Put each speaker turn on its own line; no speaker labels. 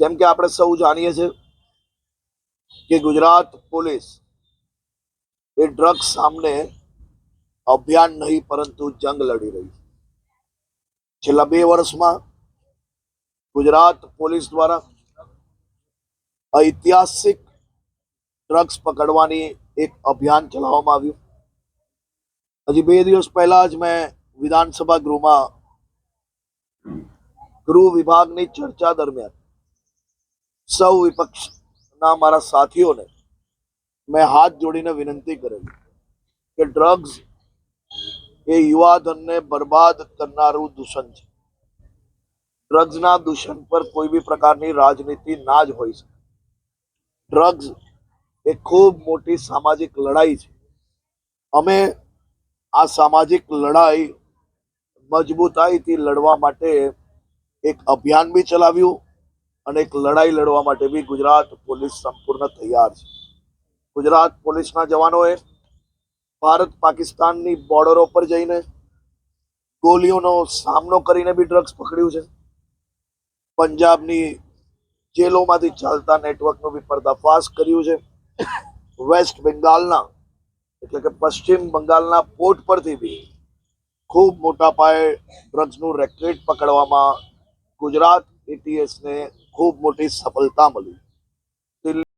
જેમ કે આપણે સૌ જાણીએ છીએ કે ગુજરાત પોલીસ એ ડ્રગ્સ સામે અભિયાન નહીં, પરંતુ જંગ લડી રહી છે. છેલ્લા બે વર્ષમાં ગુજરાત પોલીસ દ્વારા ઐતિહાસિક ડ્રગ્સ પકડવાની એક અભિયાન ચલાવવામાં આવ્યું. હજી બે દિવસ પહેલા જ મેં વિધાનસભા ગૃહમાં ગૃહ વિભાગની ચર્ચા દરમિયાન સૌ વિપક્ષના મારા સાથીઓને મેં હાથ જોડીને વિનંતી કરેલી કે ડ્રગ્સ એ યુવાધનને બરબાદ કરનારું દૂષણ છે. ડ્રગ્સના દૂષણ પર કોઈ બી પ્રકારની રાજનીતિ ના જ હોઈ શકે. ડ્રગ્સ એ ખૂબ મોટી સામાજિક લડાઈ છે. અમે આ સામાજિક લડાઈ મજબૂતાઈથી લડવા માટે એક અભિયાન બી ચલાવ્યું અને એક લડાઈ લડવા માટે બી ગુજરાત પોલીસ સંપૂર્ણ તૈયાર છે. ગુજરાત પોલીસના જવાનોએ ભારત પાકિસ્તાનની બોર્ડરો પર જઈને ગોલીઓનો સામનો કરીને બી ડ્રગ્સ પકડ્યું છે. પંજાબની જેલોમાંથી ચાલતા નેટવર્કનું બી પર્દાફાશ કર્યું છે. વેસ્ટ બેંગાલના એટલે કે પશ્ચિમ બંગાળના પોર્ટ પરથી બી ખૂબ મોટા પાયે ડ્રગ્સનું રેકેટ પકડવામાં ગુજરાત એટીએસને ખૂબ મોટી સફળતા મળી.